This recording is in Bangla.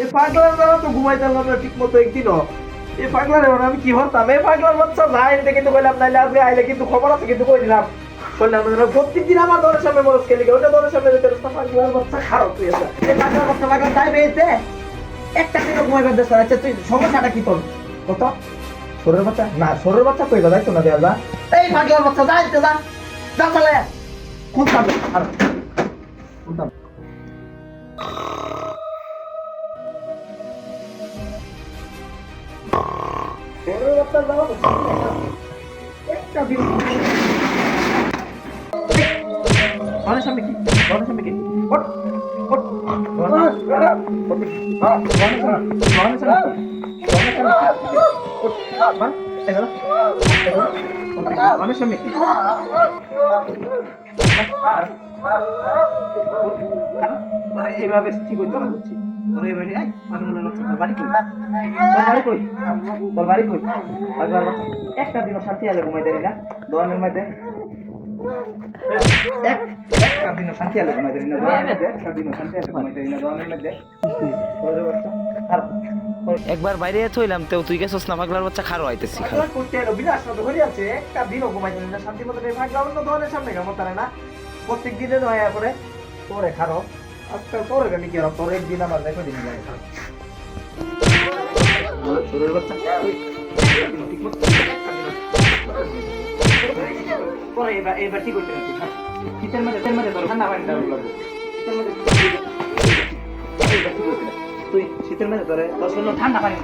এই পাগলার দ্বারা তো ঘুমাইতে পারলাম না ঠিক মতো একদিনও। এই পাগলার আমি কি হতাম এই পাগলার বাচ্চা যাই এটা কিন্তু কইলাম, নাইলে আজকে আইলে কিন্তু খবর আছে, কিন্তু কই দিলাম? বললাম প্রত্যেক দিন আমার দলের সামনে মরস খেলি ওটা দলের সামনে যেতে পাগলার বাচ্চা খারাপ তুই আছে এই পাগলার বাচ্চা পাগলা তাই বেয়েছে একটা দিন ঘুমাইবার দেশ আচ্ছা তুই সমস্যাটা কি তোর? কত? সরের বাচ্চা? না, সরের বাচ্চা কই দাদা তো না, দেয়া যা। এই পাগলার বাচ্চা, যা যেতে যা। যা চলে কোন আর কোন ঘরের সামনে কি ঘরের সামনে কি ঘরের সামনে এইভাবে ঠিক হইতো না এই আমি মনে হচ্ছে তোর বাড়ি কই? তোর বাড়ি কই? তোর বাড়ি কই? পাগলার বাচ্চা। একটা দিনও শান্তি আলে ঘুমাই দেয় না দোয়ানের মধ্যে এক- একটা দিনও শান্তি আলে ঘুমাই দেয় না দোয়ানের মধ্যে একটা দিনও শান্তি আলে ঘুমাই দেয় না দোয়ানের মধ্যে তোর বাচ্চা আর একবার বাইরে থইলাম তো তুই গেছস না পাগলার বাচ্চা খারো আইতেছি খারো করতে এলো বিনাশ মতো ঘুরে আছে। একটা দিনও না শান্তি মতো অন্য দোয়ানের সামনে কেমন তারা না। প্রত্যেক দিনে দয়া করে তোরে খারো আজকাল তোরে গানি কি তোর একদিন আমার দেখো দিন যায়। ঠান্ডা পানি না। তুই শীতের মধ্যে ঠান্ডা পানি